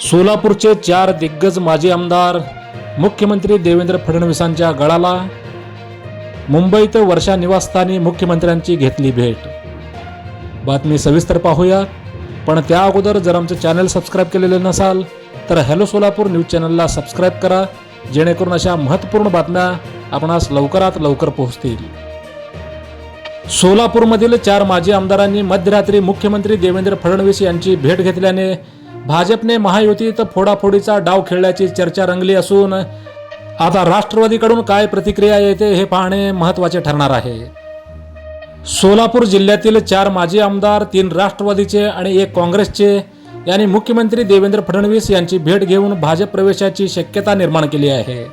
सोलापूरचे चार दिग्गज माजी आमदार मुख्यमंत्री देवेंद्र फडणवीसांच्या गळाला मुंबईत वर्षा निवासस्थानी मुख्यमंत्र्यांची घेतली भेट. बातमी सविस्तर पाहूया पण त्या अगोदर जर आमचं चॅनल सबस्क्राईब केलेलं नसाल तर हॅलो सोलापूर न्यूज चॅनलला सबस्क्राईब करा जेणेकरून अशा महत्त्वपूर्ण बातम्या आपणास लवकरात लवकर पोहोचतील. सोलापूरमधील चार माजी आमदारांनी मध्यरात्री मुख्यमंत्री देवेंद्र फडणवीस यांची भेट घेतल्याने भाजपने महायुतीत फोडाफोडीचा डाव खेळल्याची चर्चा रंगली असून आता राष्ट्रवादीकडून काय प्रतिक्रिया येते हे पाहणे महत्त्वाचे ठरणार आहे. सोलापूर जिल्ह्यातील चार माजी आमदार तीन राष्ट्रवादीचे आणि एक काँग्रेसचे यांनी मुख्यमंत्री देवेंद्र फडणवीस यांची भेट घेऊन भाजप प्रवेशाची शक्यता निर्माण केली आहे.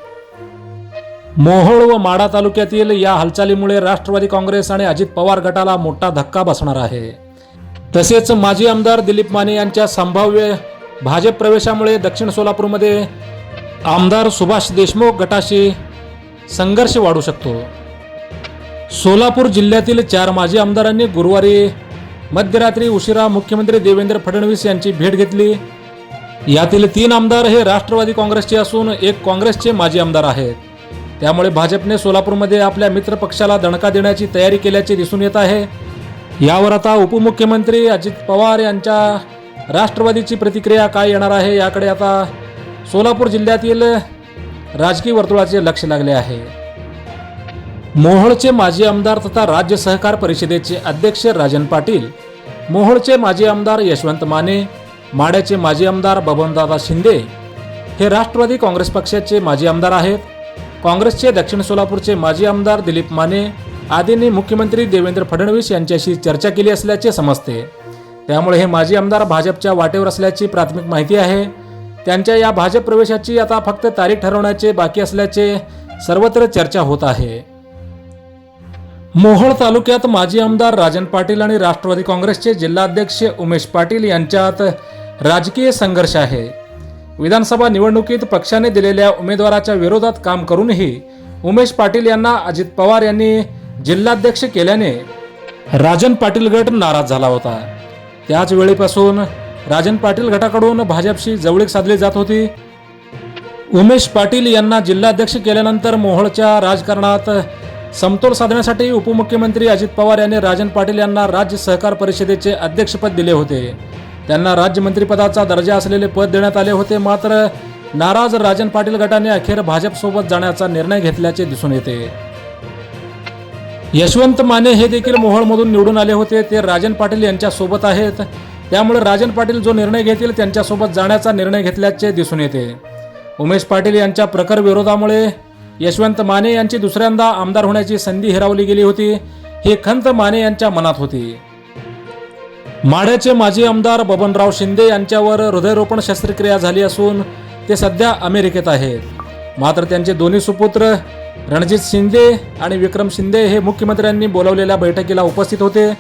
मोहोळ व माडा तालुक्यातील या हालचालीमुळे राष्ट्रवादी काँग्रेस आणि अजित पवार गटाला मोठा धक्का बसणार आहे. तसेच माजी आमदार दिलीप माने यांच्या संभाव्य भाजप प्रवेशामुळे दक्षिण सोलापूरमध्ये आमदार सुभाष देशमुख गटाशी संघर्ष वाढू शकतो. सोलापूर जिल्ह्यातील चार माजी आमदारांनी गुरुवारी मध्यरात्री उशिरा मुख्यमंत्री देवेंद्र फडणवीस यांची भेट घेतली. यातील तीन आमदार हे राष्ट्रवादी काँग्रेसचे असून एक काँग्रेसचे माजी आमदार आहेत. त्यामुळे भाजपने सोलापूरमध्ये आपल्या मित्रपक्षाला दणका देण्याची तयारी केल्याचे दिसून येत आहे. यावर आता उपमुख्यमंत्री अजित पवार यांच्या राष्ट्रवादीची प्रतिक्रिया काय येणार आहे याकडे आता सोलापूर जिल्ह्यातील राजकीय वर्तुळाचे लक्ष लागले आहे. मोहोळचे माजी आमदार तथा राज्य सहकार परिषदेचे अध्यक्ष राजन पाटील मोहोळचे माजी आमदार यशवंत माने माड्याचे माजी आमदार बबनदादा शिंदे हे राष्ट्रवादी काँग्रेस पक्षाचे माजी आमदार आहेत. काँग्रेसचे दक्षिण सोलापूरचे माजी आमदार दिलीप माने आदींनी मुख्यमंत्री देवेंद्र फडणवीस यांच्याशी चर्चा केली असल्याचे समजते. त्यामुळे हे माजी आमदार भाजपच्या वाटेवर असल्याची प्राथमिक माहिती आहे. त्यांच्या या भाजप प्रवेशाची आता फक्त तारीख ठरवण्याचे बाकी असल्याचे सर्वत्र चर्चा होत आहे. मोहोळ तालुक्यात माजी आमदार राजन पाटील आणि राष्ट्रवादी काँग्रेसचे जिल्हाध्यक्ष उमेश पाटील यांच्यात राजकीय संघर्ष आहे. विधानसभा निवडणुकीत पक्षाने दिलेल्या उमेदवाराच्या विरोधात काम करूनही उमेश पाटील यांना अजित पवार यांनी जिल्हाध्यक्ष केल्याने राजन पाटील गट नाराज झाला होता. त्याच वेळेपासून राजन पाटील गटाकडून भाजपशी जवळीक साधली जात होती. उमेश पाटील यांना जिल्हाध्यक्ष केल्यानंतर मोहोळच्या राजकारणात समतोल साधण्यासाठी उपमुख्यमंत्री अजित पवार यांनी राजन पाटील यांना राज्य सहकार परिषदेचे अध्यक्षपद दिले होते. त्यांना राज्यमंत्रीपदाचा दर्जा असलेले पद देण्यात आले होते मात्र नाराज राजन पाटील गटाने अखेर भाजपसोबत जाण्याचा निर्णय घेतल्याचे दिसून येते. यशवंत माने हे देखील मोहोळमधून निवडून आले होते. ते राजन पाटील यांच्यासोबत आहेत. त्यामुळे राजन पाटील जो निर्णय घेतील त्यांच्यासोबत जाण्याचा निर्णय घेतल्याचे दिसून येते. उमेश पाटील यांच्या प्रखर विरोधामुळे यशवंत माने यांची दुसऱ्यांदा आमदार होण्याची संधी हिरावली गेली होती. ही खंत माने यांच्या मनात होती. माढ्याचे माजी आमदार बबनराव शिंदे यांच्यावर हृदयरोपण शस्त्रक्रिया झाली असून ते सध्या अमेरिकेत आहेत. मात्र त्यांचे दोन्ही सुपुत्र रणजित शिंदे आणि विक्रम शिंदे हे मुख्यमंत्र्यांनी बोलावलेल्या बैठकीला उपस्थित होते.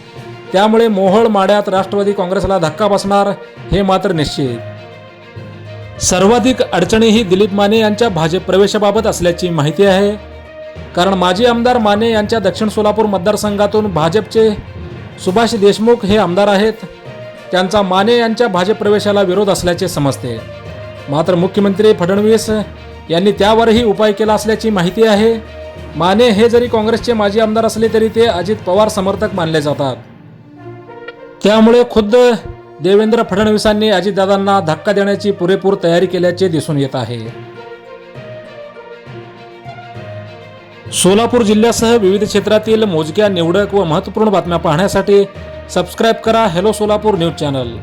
त्यामुळे मोहोळ माड्यात राष्ट्रवादी काँग्रेसला धक्का बसणार हे मात्र निश्चित. सर्वाधिक अडचणी ही दिलीप माने यांच्या भाजप प्रवेशाबाबत असल्याची माहिती आहे. कारण माजी आमदार माने यांच्या दक्षिण सोलापूर मतदारसंघातून भाजपचे सुभाष देशमुख हे आमदार आहेत. त्यांचा माने यांच्या भाजप प्रवेशाला विरोध असल्याचे समजते. मात्र मुख्यमंत्री फडणवीस यांनी त्यावरही उपाय केला असल्याची माहिती आहे. माने हे जरी काँग्रेसचे माजी आमदार असले तरी ते अजित पवार समर्थक मानले जातात. त्यामुळे खुद्द देवेंद्र फडणवीसांनी अजितदादांना धक्का देण्याची पुरेपूर तयारी केल्याचे दिसून येत आहे. सोलापूर जिल्ह्यासह विविध क्षेत्रातील मोजक्या निवडक व महत्त्वपूर्ण बातम्या पाहण्यासाठी सबस्क्राईब करा हॅलो सोलापूर न्यूज चॅनल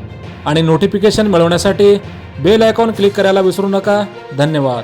आणि नोटिफिकेशन मिळवण्यासाठी बेल आयकॉन क्लिक करायला विसरू नका. धन्यवाद.